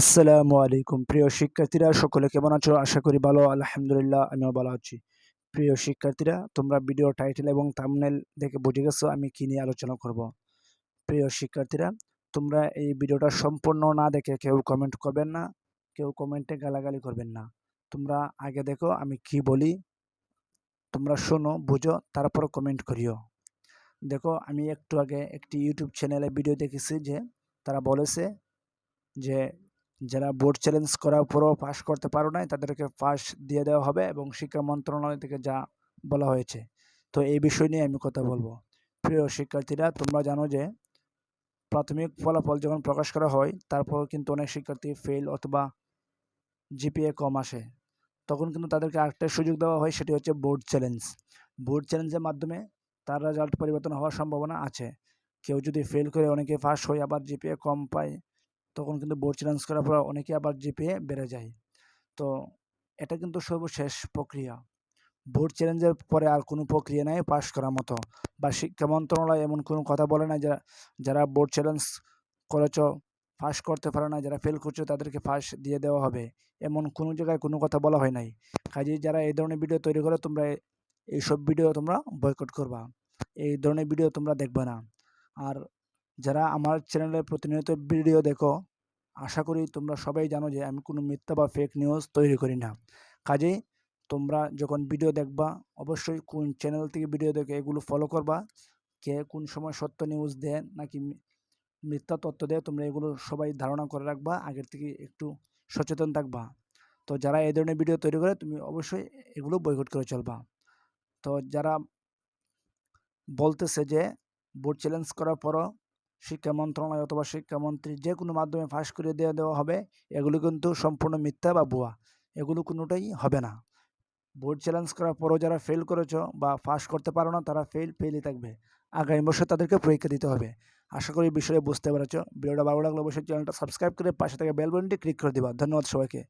আসসালামু আলাইকুম। প্রিয় শিক্ষার্থীরা, সকলে কেমন আছো? আশা করি ভালো, আলহামদুলিল্লাহ, আমিও ভালো আছি। প্রিয় শিক্ষার্থীরা, তোমরা ভিডিও টাইটেল এবং থাম্বনেল দেখে বুঝে গেছো, আমি কী নিয়ে আলোচনা করব? প্রিয় শিক্ষার্থীরা, তোমরা এই ভিডিওটা সম্পূর্ণ না দেখে কেউ কমেন্ট করবেন না, কেউ কমেন্টে গালাগালি করবেন না। তোমরা আগে দেখো, আমি কি বলি, তোমরা শোনো, বুঝো তারপর কমেন্ট করিও। দেখো, আমি একটু আগে একটি ইউটিউব চ্যানেলে ভিডিও দেখেছি যে, তারা বলেছে যে যারা বোর্ড চ্যালেঞ্জ করার পরও পাশ করতে পারো নাই, তাদেরকে পাস দিয়ে দেওয়া হবে এবং শিক্ষা মন্ত্রণালয় থেকে যা বলা হয়েছে। তো এই বিষয় নিয়ে আমি কথা বলব। প্রিয় শিক্ষার্থীরা, তোমরা জানো যে প্রাথমিক ফলাফল যখন প্রকাশ করা হয়, তারপর কিন্তু অনেক শিক্ষার্থী ফেল অথবা জিপিএ কম আসে। তখন কিন্তু তাদেরকে আরেকটা সুযোগ দেওয়া হয়, সেটি হচ্ছে বোর্ড চ্যালেঞ্জ বোর্ড চ্যালেঞ্জের মাধ্যমে তার রেজাল্ট পরিবর্তন হওয়ার সম্ভাবনা আছে। কেউ যদি ফেল করে, অনেকে ফার্স্ট হয় আবার জিপিএ কম পায় তখন কিন্তু বোর্ড চ্যালেঞ্জ করার পর অনেকে আবার জিপিএ বেড়ে যায়। তো এটা কিন্তু সর্বশেষ প্রক্রিয়া। বোর্ড চ্যালেঞ্জের পরে আর কোনো প্রক্রিয়া নেই পাশ করার মতো। বা শিক্ষা মন্ত্রণালয় এমন কোনো কথা বলে না যারা যারা বোর্ড চ্যালেঞ্জ করেছ পাস করতে পারে না, যারা ফেল করছ তাদেরকে পাস দিয়ে দেওয়া হবে। এমন কোনো জায়গায় কোনো কথা বলা হয় নাই। কাজেই যারা এই ধরনের ভিডিও তৈরি করে তোমরা এইসব ভিডিও তোমরা বয়কট করবা। এই ধরনের ভিডিও তোমরা দেখবে না। আর যারা আমার চ্যানেলে প্রতিনিয়ত ভিডিও দেখো, আশা করি তোমরা সবাই জানো যে আমি কোনো মিথ্যা বা ফেক নিউজ তৈরি করি না। কাজেই তোমরা যখন ভিডিও দেখবা, অবশ্যই কোন চ্যানেল থেকে ভিডিও দেখে এগুলো ফলো করবা, কে কোন সময় সত্য নিউজ দেয় নাকি মিথ্যা তথ্য দেয়, তোমরা এগুলো সবাই ধারণা করে রাখবা, আগের থেকে একটু সচেতন থাকবা। তো যারা এই ধরনের ভিডিও তৈরি করে, তুমি অবশ্যই এগুলো বয়কট করে চলবা। তো যারা বলতেছে যে বোর্ড চ্যালেঞ্জ করার পরও শিক্ষা মন্ত্রণালয় অথবা শিক্ষামন্ত্রী যে কোনো মাধ্যমে ফাঁস করে দেওয়া দেওয়া হবে, এগুলো কিন্তু সম্পূর্ণ মিথ্যা বা ভুয়া। এগুলো কোনোটাই হবে না। বোর্ড চ্যালেঞ্জ করার পরও যারা ফেল করেছ বা পাস করতে পারো না, তারা ফেল ফেলই থাকবে। আগামী বছর তাদেরকে পরীক্ষা দিতে হবে। আশা করি বিষয়ে বুঝতে পেরেছ। ভিডিওটা ভালো লাগলে অবশ্যই চ্যানেলটা সাবস্ক্রাইব করে পাশে থেকে বেল বাটনটি ক্লিক করে দিবা। ধন্যবাদ সবাইকে।